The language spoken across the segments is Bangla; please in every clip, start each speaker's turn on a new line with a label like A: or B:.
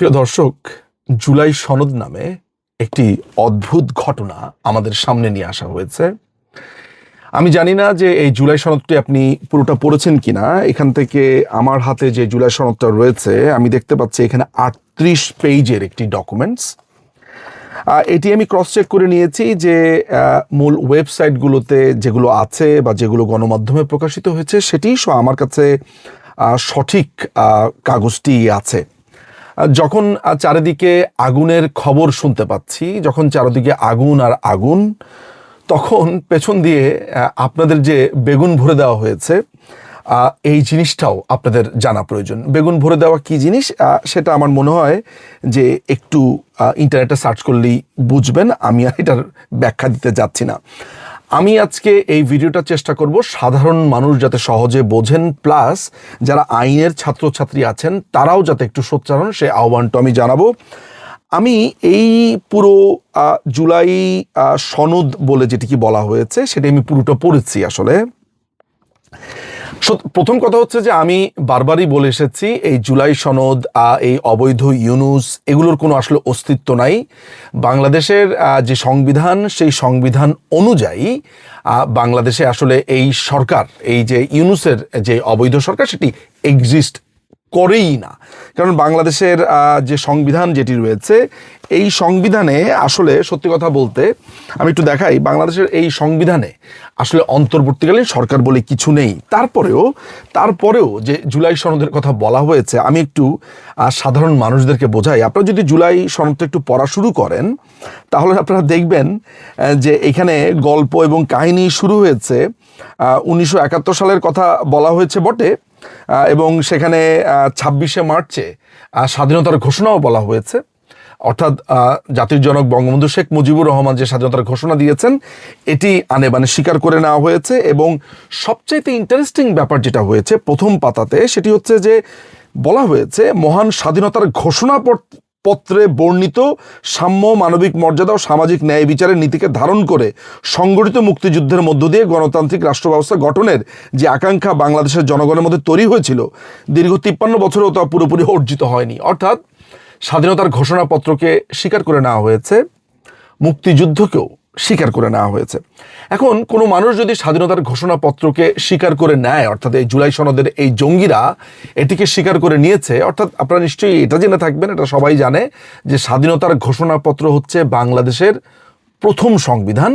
A: প্রিয় দর্শক, জুলাই সনদ নামে একটি অদ্ভুত ঘটনা আমাদের সামনে নিয়ে আসা হয়েছে। আমি জানি না যে এই জুলাই সনদটি আপনি পুরোটা পড়েছেন কিনা। এখান থেকে আমার হাতে যে জুলাই সনদটা রয়েছে, আমি দেখতে পাচ্ছি এখানে আটত্রিশ পেজের একটি ডকুমেন্টস এটি আমি ক্রস চেক করে নিয়েছি যে মূল ওয়েবসাইটগুলোতে যেগুলো আছে বা যেগুলো গণমাধ্যমে প্রকাশিত হয়েছে সেটি স- আমার কাছে সঠিক কাগজটি আছে। যখন চারিদিকে আগুনের খবর শুনতে পাচ্ছি, যখন চারিদিকে আগুন আর আগুন, তখন পেছন দিয়ে আপনাদের যে বেগুন ভরে দেওয়া হয়েছে এই জিনিসটাও আপনাদের জানা প্রয়োজন। বেগুন ভরে দেওয়া কি জিনিস? সেটা আমার মনে হয় যে একটু ইন্টারনেটে সার্চ করলেই বুঝবেন। আমি আর এটার ব্যাখ্যা দিতে যাচ্ছি না। আমি আজকে এই ভিডিওটা চেষ্টা করব সাধারণ মানুষ যাতে সহজে বোঝেন, প্লাস যারা আইনের ছাত্রছাত্রী আছেন, তারাও যাতে একটু সোচ্চারণ সে আহ্বানটা আমি জানাব। আমি এই পুরো জুলাই সনদ বলে যেটিকে বলা হয়েছে, সেটি আমি পুরোটা পড়েছি আসলে। প্রথম কথা হচ্ছে যে আমি বারবারই বলে এসেছি, এই জুলাই সনদ এই অবৈধ ইউনুস, এগুলোর কোনো আসলে অস্তিত্ব নাই। বাংলাদেশের যে সংবিধান, সেই সংবিধান অনুযায়ী বাংলাদেশে আসলে এই সরকার, এই যে ইউনুসের যে অবৈধ সরকার, সেটি এক্সিস্ট করেই না। কারণ বাংলাদেশের যে সংবিধান যেটি রয়েছে, এই সংবিধানে আসলে সত্যি কথা বলতে আমি একটু দেখাই, বাংলাদেশের এই সংবিধানে আসলে অন্তর্বর্তীকালীন সরকার বলে কিছু নেই। তারপরেও তারপরেও যে জুলাই সনদের কথা বলা হয়েছে, আমি একটু সাধারণ মানুষদেরকে বোঝাই। আপনারা যদি জুলাই সনদটা একটু পড়া শুরু করেন, তাহলে আপনারা দেখবেন যে এখানে গল্প এবং কাহিনী শুরু হয়েছে। উনিশশো একাত্তর সালের কথা বলা হয়েছে বটে। এবং সেখানে ছাব্বিশে মার্চে স্বাধীনতার ঘোষণাও বলা হয়েছে। অর্থাৎ জাতির জনক বঙ্গবন্ধু শেখ মুজিবুর রহমান যে স্বাধীনতার ঘোষণা দিয়েছেন, এটি আনে মানে স্বীকার করে নেওয়া হয়েছে এবং সবচাইতে ইন্টারেস্টিং ব্যাপার যেটা হয়েছে প্রথম পাতাতে, সেটি হচ্ছে যে বলা হয়েছে, মহান স্বাধীনতার ঘোষণা পত্রে বর্ণিত সাম্য, মানবিক মর্যাদা ও সামাজিক ন্যায় বিচারের নীতিকে ধারণ করে সংগঠিত মুক্তিযুদ্ধের মধ্য দিয়ে গণতান্ত্রিক রাষ্ট্র ব্যবস্থা গঠনের যে আকাঙ্ক্ষা বাংলাদেশের জনগণের মধ্যে তৈরি হয়েছিল, দীর্ঘ তিপ্পান্ন বছরেও তা পুরোপুরি অর্জিত হয়নি। অর্থাৎ স্বাধীনতার ঘোষণাপত্রকে স্বীকার করে নেওয়া হয়েছে, মুক্তিযুদ্ধকেও স্বীকার করে নেওয়া হয়েছে। এখন কোনো মানুষ যদি স্বাধীনতার ঘোষণাপত্রকে স্বীকার করে নেয়, অর্থাৎ এই জুলাই সনদের এই জঙ্গিরা এটিকে স্বীকার করে নিয়েছে, অর্থাৎ আপনারা নিশ্চয়ই এটা জেনে থাকবেন, এটা সবাই জানে যে স্বাধীনতার ঘোষণাপত্র হচ্ছে বাংলাদেশের প্রথম সংবিধান।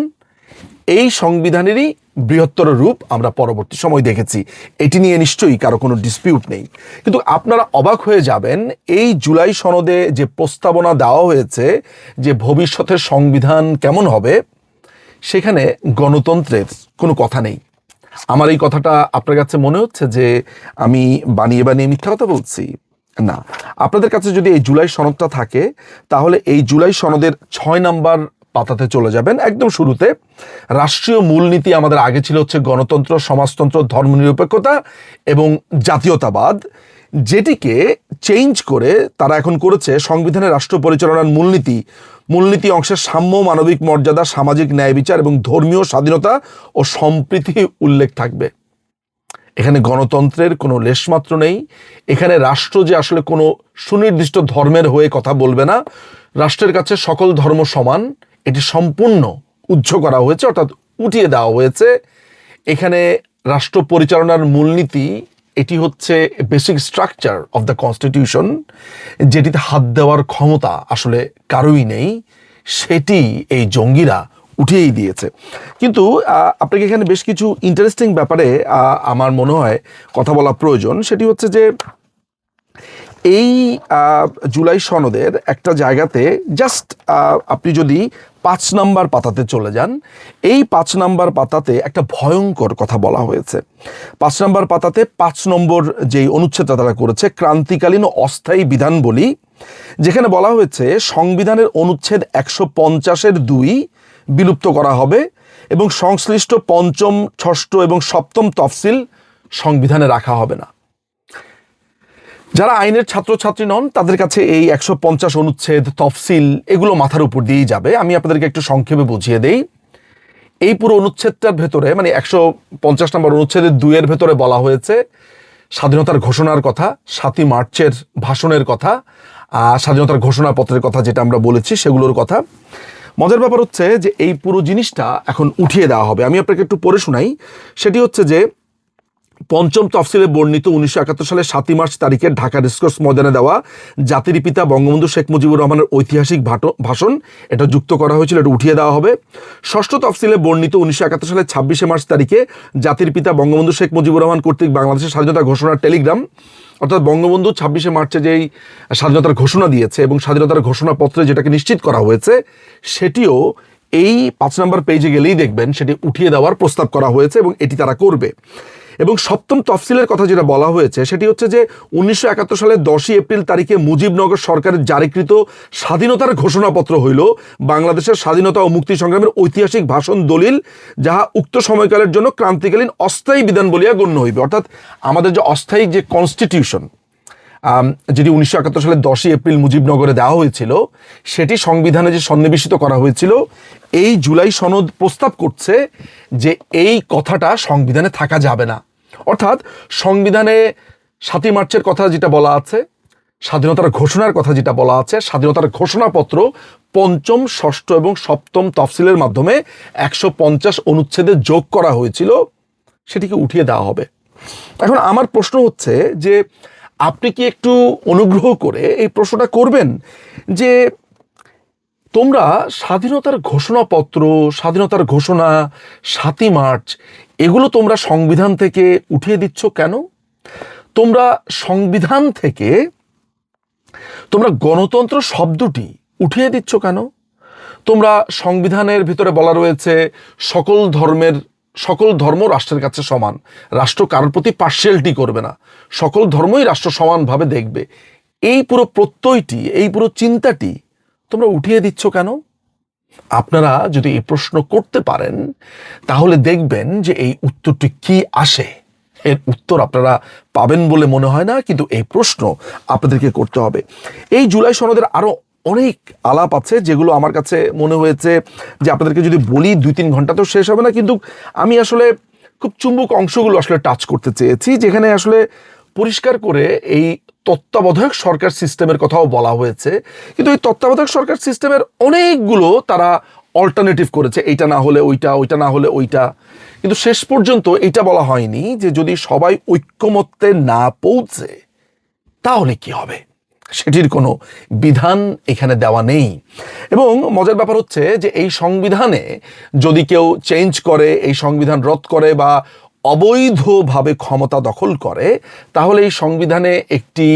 A: এই সংবিধানেরই বৃহত্তর রূপ আমরা পরবর্তী সময় দেখেছি। এটি নিয়ে নিশ্চয়ই কারও কোনো ডিসপিউট নেই। কিন্তু আপনারা অবাক হয়ে যাবেন, এই জুলাই সনদে যে প্রস্তাবনা দেওয়া হয়েছে যে ভবিষ্যতের সংবিধান কেমন হবে, সেখানে গণতন্ত্রের কোনো কথা নেই। আমার এই কথাটা আপনার কাছে মনে হচ্ছে যে আমি বানিয়ে বানিয়ে মিথ্যা কথা বলছি? না। আপনাদের কাছে যদি এই জুলাই সনদটা থাকে, তাহলে এই জুলাই সনদের ছয় নাম্বার পাতাতে চলে যাবেন। একদম শুরুতে রাষ্ট্রীয় মূলনীতি আমাদের আগে ছিল হচ্ছে গণতন্ত্র, সমাজতন্ত্র, ধর্মনিরপেক্ষতা এবং জাতীয়তাবাদ, যেটিকে চেঞ্জ করে তারা এখন করেছে সংবিধানের রাষ্ট্র পরিচালনার মূলনীতি। মূলনীতি অংশের সাম্য, মানবিক মর্যাদা, সামাজিক ন্যায় বিচার এবং ধর্মীয় স্বাধীনতা ও সম্প্রীতি উল্লেখ থাকবে। এখানে গণতন্ত্রের কোনো লেশমাত্র নেই। এখানে রাষ্ট্র যে আসলে কোনো সুনির্দিষ্ট ধর্মের হয়ে কথা বলবে না। রাষ্ট্রের কাছে সকল ধর্ম সমান। এটি সম্পূর্ণ উজ্জ করা হয়েছে, অর্থাৎ উঠিয়ে দেওয়া হয়েছে। এখানে রাষ্ট্র পরিচালনার মূলনীতি, এটি হচ্ছে basic structure of the constitution যেটিতে হাত দেওয়ার ক্ষমতা আসলে কারোই নেই, সেটি এই জঙ্গিরা উঠিয়েই দিয়েছে। কিন্তু আপনাকে এখানে বেশ কিছু ইন্টারেস্টিং ব্যাপারে আমার মনে হয় কথা বলা প্রয়োজন। সেটি হচ্ছে যে এই জুলাই সনদের একটা জায়গাতে জাস্ট আপনি যদি পাঁচ নাম্বার পাতাতে চলে যান, এই পাঁচ নাম্বার পাতাতে একটা ভয়ঙ্কর কথা বলা হয়েছে। পাঁচ নাম্বার পাতাতে পাঁচ নম্বর যেই অনুচ্ছেদটা তারা করেছে, ক্রান্তিকালীন অস্থায়ী বিধান বলি, যেখানে বলা হয়েছে সংবিধানের অনুচ্ছেদ একশো পঞ্চাশের দুই বিলুপ্ত করা হবে এবং সংশ্লিষ্ট পঞ্চম, ষষ্ঠ এবং সপ্তম তফসিল সংবিধানে রাখা হবে না। যারা আইনের ছাত্রছাত্রী নন তাদের কাছে এই একশো পঞ্চাশ অনুচ্ছেদ তফসিল এগুলো মাথার উপর দিয়েই যাবে। আমি আপনাদেরকে একটু সংক্ষেপে বুঝিয়ে দেই। এই পুরো অনুচ্ছেদটার ভেতরে মানে একশো পঞ্চাশ নম্বর অনুচ্ছেদের দুইয়ের ভেতরে বলা হয়েছে স্বাধীনতার ঘোষণার কথা সাতই মার্চের ভাষণের কথা আহ, স্বাধীনতার ঘোষণাপত্রের কথা যেটা আমরা বলেছি সেগুলোর কথা। মজার ব্যাপার হচ্ছে যে এই পুরো জিনিসটা এখন উঠিয়ে দেওয়া হবে। আমি আপনাকে একটু পড়ে শোনাই। সেটি হচ্ছে যে পঞ্চম তফসিলে বর্ণিত উনিশশো একাত্তর সালের সাতই মার্চ তারিখে ঢাকা ডিসকোর্স ময়দানে দেওয়া জাতির পিতা বঙ্গবন্ধু শেখ মুজিবুর রহমানের ঐতিহাসিক ভাষণ, এটা যুক্ত করা হয়েছিল, এটা উঠিয়ে দেওয়া হবে। ষষ্ঠ তফসিলে বর্ণিত উনিশশো একাত্তর সালের ছাব্বিশে মার্চ তারিখে জাতির পিতা বঙ্গবন্ধু শেখ মুজিবুর রহমান কর্তৃক বাংলাদেশের স্বাধীনতা ঘোষণার টেলিগ্রাম, অর্থাৎ বঙ্গবন্ধু ছাব্বিশে মার্চে যেই স্বাধীনতার ঘোষণা দিয়েছে এবং স্বাধীনতার ঘোষণাপত্রে যেটাকে নিশ্চিত করা হয়েছে, সেটিও এই পাঁচ নম্বর পেজে গেলেই দেখবেন, সেটি উঠিয়ে দেওয়ার প্রস্তাব করা হয়েছে এবং এটি তারা করবে। এবং সপ্তম তফসিলের কথা যেটা বলা হয়েছে, সেটি হচ্ছে যে উনিশশো একাত্তর সালের দশই এপ্রিল তারিখে মুজিবনগর সরকারের জারিকৃত স্বাধীনতার ঘোষণাপত্র হইল বাংলাদেশের স্বাধীনতা ও মুক্তি সংগ্রামের ঐতিহাসিক ভাষণ দলিল, যাহা উক্ত সময়কালের জন্য ক্রান্তিকালীন অস্থায়ী বিধান বলিয়া গণ্য হইবে। অর্থাৎ আমাদের যে অস্থায়ী যে কনস্টিটিউশন যেটি উনিশশো একাত্তর সালের দশই এপ্রিল মুজিবনগরে দেওয়া হয়েছিল, সেটি সংবিধানে যে সন্নিবেশিত করা হয়েছিল, এই জুলাই সনদ প্রস্তাব করছে যে এই কথাটা সংবিধানে থাকা যাবে না। অর্থাৎ সংবিধানে সাতই মার্চের কথা যেটা বলা আছে, স্বাধীনতার ঘোষণার কথা যেটা বলা আছে, স্বাধীনতার ঘোষণাপত্র পঞ্চম, ষষ্ঠ এবং সপ্তম তফসিলের মাধ্যমে একশো পঞ্চাশ অনুচ্ছেদে যোগ করা হয়েছিল, সেটিকে উঠিয়ে দেওয়া হবে। এখন আমার প্রশ্ন হচ্ছে যে আপনি কি একটু অনুগ্রহ করে এই প্রশ্নটা করবেন যে তোমরা স্বাধীনতার ঘোষণাপত্র, স্বাধীনতার ঘোষণা, সাতই মার্চ, এগুলো তোমরা সংবিধান থেকে উঠিয়ে দিচ্ছ কেন? তোমরা সংবিধান থেকে তোমরা গণতন্ত্র শব্দটি উঠিয়ে দিচ্ছ কেন? তোমরা সংবিধানের ভিতরে বলা রয়েছে সকল ধর্মের সকল ধর্ম রাষ্ট্রের কাছে সমান। রাষ্ট্র কারোর প্রতি পার্সিয়ালিটি করবে না। সকল ধর্মই রাষ্ট্র সমানভাবে দেখবে। এই পুরো প্রত্যয়টি, এই পুরো চিন্তাটি তোমরা উঠিয়ে দিচ্ছ কেন? আপনারা যদি এই প্রশ্ন করতে পারেন, তাহলে দেখবেন যে এই উত্তরটি কি আসে। এর উত্তর আপনারা পাবেন বলে মনে হয় না, কিন্তু এই প্রশ্ন আপনাদেরকে করতে হবে। এই জুলাই সনদের আরও অনেক আলাপ আছে যেগুলো আমার কাছে মনে হয়েছে যে আপনাদেরকে যদি বলি দুই তিন ঘণ্টা তো শেষ হবে না, কিন্তু আমি আসলে খুব চুম্বক অংশগুলো আসলে টাচ করতে চেয়েছি, যেখানে আসলে পরিষ্কার করে এই তত্ত্বাবধায়ক সরকার সিস্টেমের কথাও বলা হয়েছে। কিন্তু এই তত্ত্বাবধায়ক সরকার সিস্টেমের অনেকগুলো তারা অল্টারনেটিভ করেছে, এইটা না হলে ওইটা ওইটা না হলে ওইটা। কিন্তু শেষ পর্যন্ত এটা বলা হয়নি যে যদি সবাই ঐক্যমত্যে না পৌঁছে, তাহলে কি হবে? সেটির কোনো বিধান এখানে দেওয়া নেই। এবং মজার ব্যাপার হচ্ছে যে এই সংবিধানে যদি কেউ চেঞ্জ করে, এই সংবিধান রদ করে বা অবৈধভাবে ক্ষমতা দখল করে, তাহলে এই সংবিধানে একটি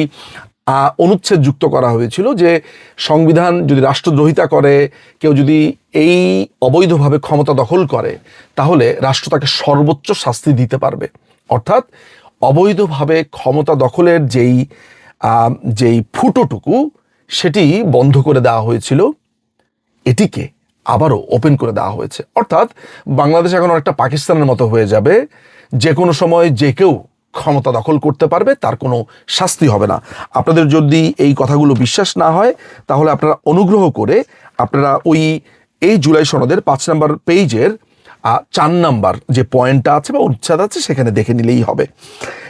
A: অনুচ্ছেদ যুক্ত করা হয়েছিল যে সংবিধান যদি রাষ্ট্রদ্রোহিতা করে, কেউ যদি এই অবৈধভাবে ক্ষমতা দখল করে, তাহলে রাষ্ট্র তাকে সর্বোচ্চ শাস্তি দিতে পারবে। অর্থাৎ অবৈধভাবে ক্ষমতা দখলের যেই যেই ফুটোটুকু, সেটি বন্ধ করে দেওয়া হয়েছিল। এটিকে আবারও ওপেন করে দেওয়া হয়েছে। অর্থাৎ বাংলাদেশ এখন অনেকটা পাকিস্তানের মতো হয়ে যাবে। যে কোনো সময় যে কেউ ক্ষমতা দখল করতে পারবে, তার কোনো শাস্তি হবে না। আপনাদের যদি এই কথাগুলো বিশ্বাস না হয়, তাহলে আপনারা অনুগ্রহ করে আপনারা ওই এই জুলাই সনদের পাঁচ নম্বর পেজের চার নাম্বার যে পয়েন্টটা আছে বা উচ্ছেদ আছে, সেখানে দেখে নিলেই হবে।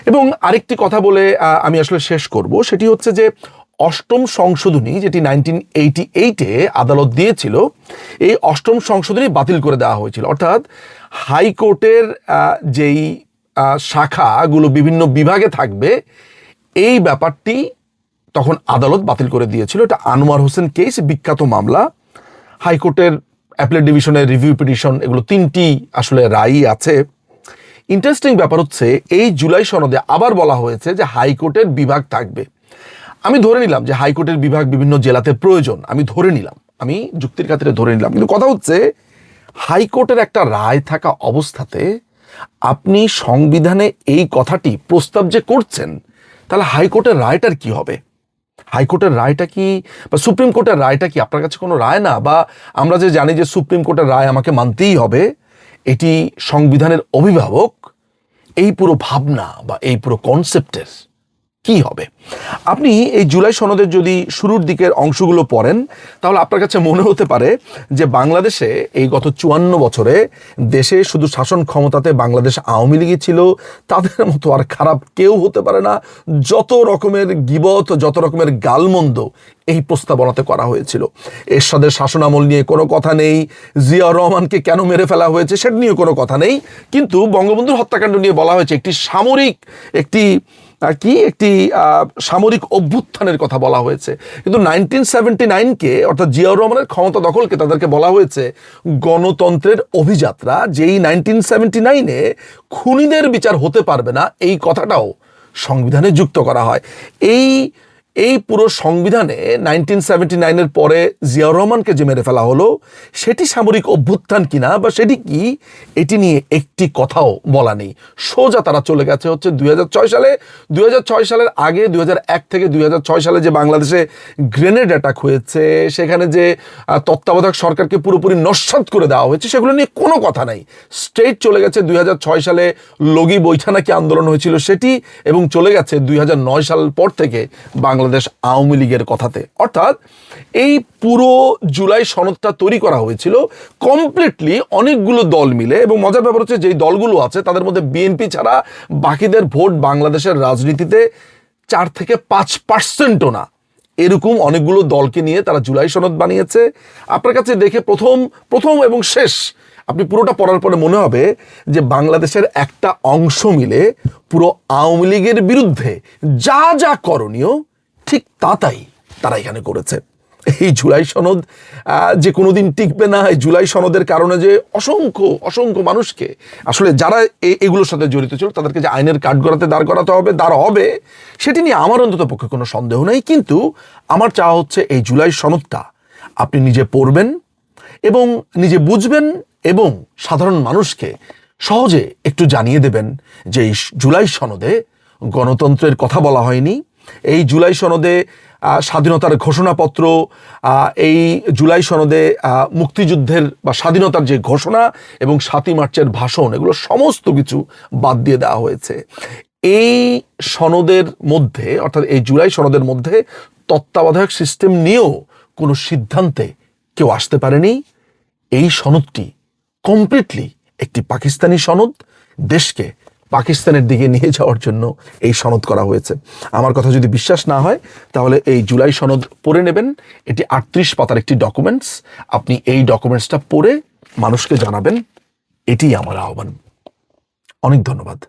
A: এবং আরেকটি কথা বলে আমি আসলে শেষ করব, সেটি হচ্ছে যে অষ্টম সংশোধনী যেটি নাইনটিন এইটি এইটে আদালত দিয়েছিল, এই অষ্টম সংশোধনী বাতিল করে দেওয়া হয়েছিল। অর্থাৎ হাইকোর্টের যেই শাখাগুলো বিভিন্ন বিভাগে থাকবে, এই ব্যাপারটি তখন আদালত বাতিল করে দিয়েছিল। এটা আনোয়ার হোসেন কেস, বিখ্যাত মামলা। হাইকোর্টের অ্যাপেলেট ডিভিশনের রিভিউ পিটিশন এগুলো তিনটি আসলে রায়ই আছে। ইন্টারেস্টিং ব্যাপার হচ্ছে, এই জুলাই সনদে আবার বলা হয়েছে যে হাইকোর্টের বিভাগ থাকবে। আমি ধরে নিলাম যে হাইকোর্টের বিভাগ বিভিন্ন জেলাতে প্রয়োজন, আমি ধরে নিলাম। আমি যুক্তির খাতিরে ধরে নিলাম। কিন্তু কথা হচ্ছে, হাইকোর্টের একটা রায় থাকা অবস্থাতে আপনি সংবিধানে এই কথাটি প্রস্তাব যে করছেন, তাহলে হাইকোর্টের রায়টার কি হবে? হাইকোর্টের রায়টা কি বা সুপ্রিম কোর্টের রায়টা কি আপনার কাছে কোনো রায় না? বা আমরা যে জানি যে সুপ্রিম কোর্টের রায় আমাকে মানতেই হবে, এটি সংবিধানের অভিভাবক এই পুরো ভাবনা বা এই পুরো কনসেপ্টের কি হবে? আপনি এই জুলাই সনদের যদি শুরুর দিকের অংশগুলো পড়েন, তাহলে আপনার কাছে মনে হতে পারে যে বাংলাদেশে এই গত চুয়ান্ন বছরে দেশে শুধু শাসন ক্ষমতাতে বাংলাদেশ আওয়ামী লীগই ছিল, তাদের মতো আর খারাপ কেউ হতে পারে না। যত রকমের গিবত, যত রকমের গালমন্দ এই প্রস্তাবনাতে করা হয়েছিল। এরশাদের শাসনামল নিয়ে কোনো কথা নেই জিয়া রহমানকে কেন মেরে ফেলা হয়েছে সেটা নিয়ে কোনো কথা নেই। কিন্তু বঙ্গবন্ধুর হত্যাকাণ্ড নিয়ে বলা হয়েছে একটি সামরিক, একটি কি একটি সামরিক অভ্যুত্থানের কথা বলা হয়েছে। কিন্তু নাইনটিন সেভেন্টি নাইনকে, অর্থাৎ জিয়াউর রহমানের ক্ষমতা দখলকে তাদেরকে বলা হয়েছে গণতন্ত্রের অভিযাত্রা, যেই নাইনটিন সেভেন্টি নাইনে খুনিদের বিচার হতে পারবে না, এই কথাটাও সংবিধানে যুক্ত করা হয়। এই এই পুরো সংবিধানে নাইনটিন সেভেন্টি নাইনের পরে জিয়াউর রহমানকে যে মেরে ফেলা হলো, সেটি সামরিক অভ্যুত্থান কিনা বা সেটি কি, এটি নিয়ে একটি কথাও বলা নেই। সোজা তারা চলে গেছে হচ্ছে দুই ছয় সালে। দুই ছয় সালের আগে, দুই এক থেকে দুই ছয় সালে যে বাংলাদেশে গ্রেনেড অ্যাটাক হয়েছে, সেখানে যে তত্ত্বাবধায়ক সরকারকে পুরোপুরি নস্বাত করে দেওয়া হয়েছে, সেগুলো নিয়ে কোনো কথা নাই। স্টেট চলে গেছে দুই ছয় সালে লগি বৈঠা নাকি আন্দোলন হয়েছিল সেটি, এবং চলে গেছে দুই নয় সাল পর থেকে বাংলাদেশ আওয়ামী লীগের কথাতে। অর্থাৎ এই পুরো জুলাই সনদটা তৈরি করা হয়েছিল কমপ্লিটলি অনেকগুলো দল মিলে এবং মজার ব্যাপার হচ্ছে যেই দলগুলো আছে, তাদের মধ্যে বিএনপি ছাড়া বাকিদের ভোট বাংলাদেশের রাজনীতিতে চার থেকে পাঁচ পার্সেন্টও না। এরকম অনেকগুলো দলকে নিয়ে তারা জুলাই সনদ বানিয়েছে। আপনার কাছে দেখে প্রথম প্রথম এবং শেষ আপনি পুরোটা পড়ার পরে মনে হবে যে বাংলাদেশের একটা অংশ মিলে পুরো আওয়ামী লীগের বিরুদ্ধে যা যা করণীয় ঠিক তা তাই তারা এখানে করেছে। এই জুলাই সনদ যে কোনো দিন টিকবে না, এই জুলাই সনদের কারণে যে অসংখ্য অসংখ্য মানুষকে, আসলে যারা এগুলোর সাথে জড়িত ছিল, তাদেরকে যে আইনের কাঠগড়াতে দাঁড় করাতে হবে, দাঁড় হবে, সেটি নিয়ে আমার অন্তত পক্ষে কোনো সন্দেহ নেই। কিন্তু আমার চাওয়া হচ্ছে এই জুলাই সনদটা আপনি নিজে পড়বেন এবং নিজে বুঝবেন এবং সাধারণ মানুষকে সহজে একটু জানিয়ে দেবেন যে এই জুলাই সনদে গণতন্ত্রের কথা বলা হয়নি এই জুলাই সনদে স্বাধীনতার ঘোষণাপত্র এই জুলাই সনদে মুক্তিযুদ্ধের বা স্বাধীনতার যে ঘোষণা এবং সাতই মার্চের ভাষণ, এগুলো সমস্ত কিছু বাদ দিয়ে দেওয়া হয়েছে। এই সনদের মধ্যে, অর্থাৎ এই জুলাই সনদের মধ্যে তত্ত্বাবধায়ক সিস্টেম নিয়েও কোনো সিদ্ধান্তে কেউ আসতে পারেনি। এই সনদটি কমপ্লিটলি একটি পাকিস্তানি সনদ, দেশকে পাকিস্তানের দিকে নিয়ে যাওয়ার জন্য এই সনদ করা হয়েছে। আমার কথা যদি বিশ্বাস না হয়, তাহলে এই জুলাই সনদ পড়ে নেবেন। এটি আটত্রিশ পাতার একটি ডকুমেন্টস আপনি এই ডকুমেন্টসটা পড়ে মানুষকে জানাবেন। এটি আমার আহ্বান। অনেক ধন্যবাদ।